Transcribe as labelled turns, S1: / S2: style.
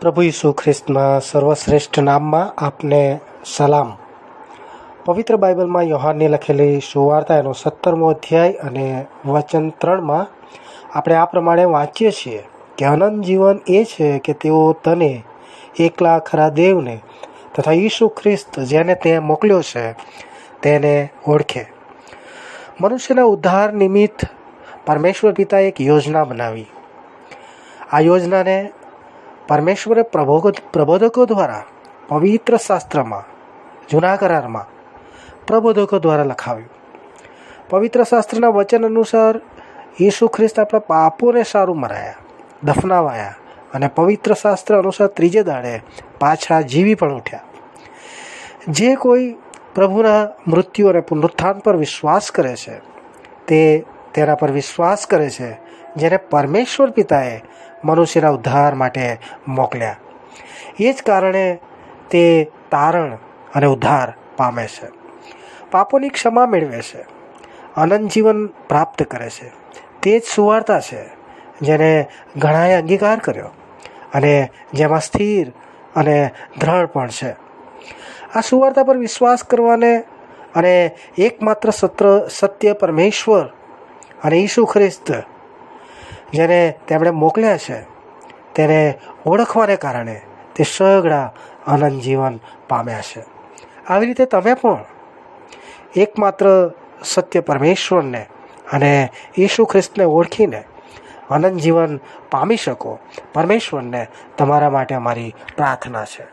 S1: પ્રભુ ઈસુ ખ્રિસ્તના સર્વશ્રેષ્ઠ નામમાં આપને સલામ. પવિત્ર બાઇબલમાં યોહાનની લખેલી સુવાર્તા એનો સત્તરમો અધ્યાય અને વચન ત્રણમાં આપણે આ પ્રમાણે વાંચીએ છીએ કે અનંત જીવન એ છે કે તેઓ તને એકલા ખરા દેવને તથા ઈસુ ખ્રિસ્ત જેને તે મોકલ્યો છે, તેને ઓળખે. મનુષ્યના ઉદ્ધાર નિમિત્ત પરમેશ્વર પિતાએ એક યોજના બનાવી. આ યોજનાને પરમેશ્વરે પ્રબોધ પ્રબોધકો દ્વારા પવિત્ર શાસ્ત્રમાં જૂના કરારમાં પ્રબોધકો દ્વારા લખાવ્યું. પવિત્ર શાસ્ત્રના વચન અનુસાર ઈસુ ખ્રિસ્ત આપણા પાપોને સારું મરાયા, દફનાવાયા અને પવિત્ર શાસ્ત્ર અનુસાર ત્રીજે દાડે પાછા જીવી પણ ઉઠ્યા. જે કોઈ પ્રભુના મૃત્યુ અને પુનરુત્થાન પર વિશ્વાસ કરે છે, તે તેના પર વિશ્વાસ કરે છે જેને પરમેશ્વર પિતાએ મનુષ્યના ઉદ્ધાર માટે મોકલ્યા. એ જ કારણે તે તારણ અને ઉદ્ધાર પામે છે. પાપોની ક્ષમા મેળવે છે. અનંત જીવન પ્રાપ્ત કરે છે. તે જ સુવાર્તા છે જેને ઘણાએ અંગીકાર કર્યો અને જેમાં સ્થિર અને દ્રઢ પણ છે. આ સુવાર્તા પર વિશ્વાસ કરવાને અને એકમાત્ર સત્ર, સત્ય પરમેશ્વર અને ઈસુ ખ્રિસ્ત જેને તેમણે મોકલ્યા છે, તેને ઓળખવાને કારણે તે સગળા આનંદ જીવન પામ્યા છે. આવી રીતે તમે પણ એકમાત્ર સત્ય પરમેશ્વરને અને ઈસુ ખ્રિસ્તને ઓળખીને આનંદ જીવન પામી શકો. પરમેશ્વરને તમારા માટે અમારી પ્રાર્થના છે.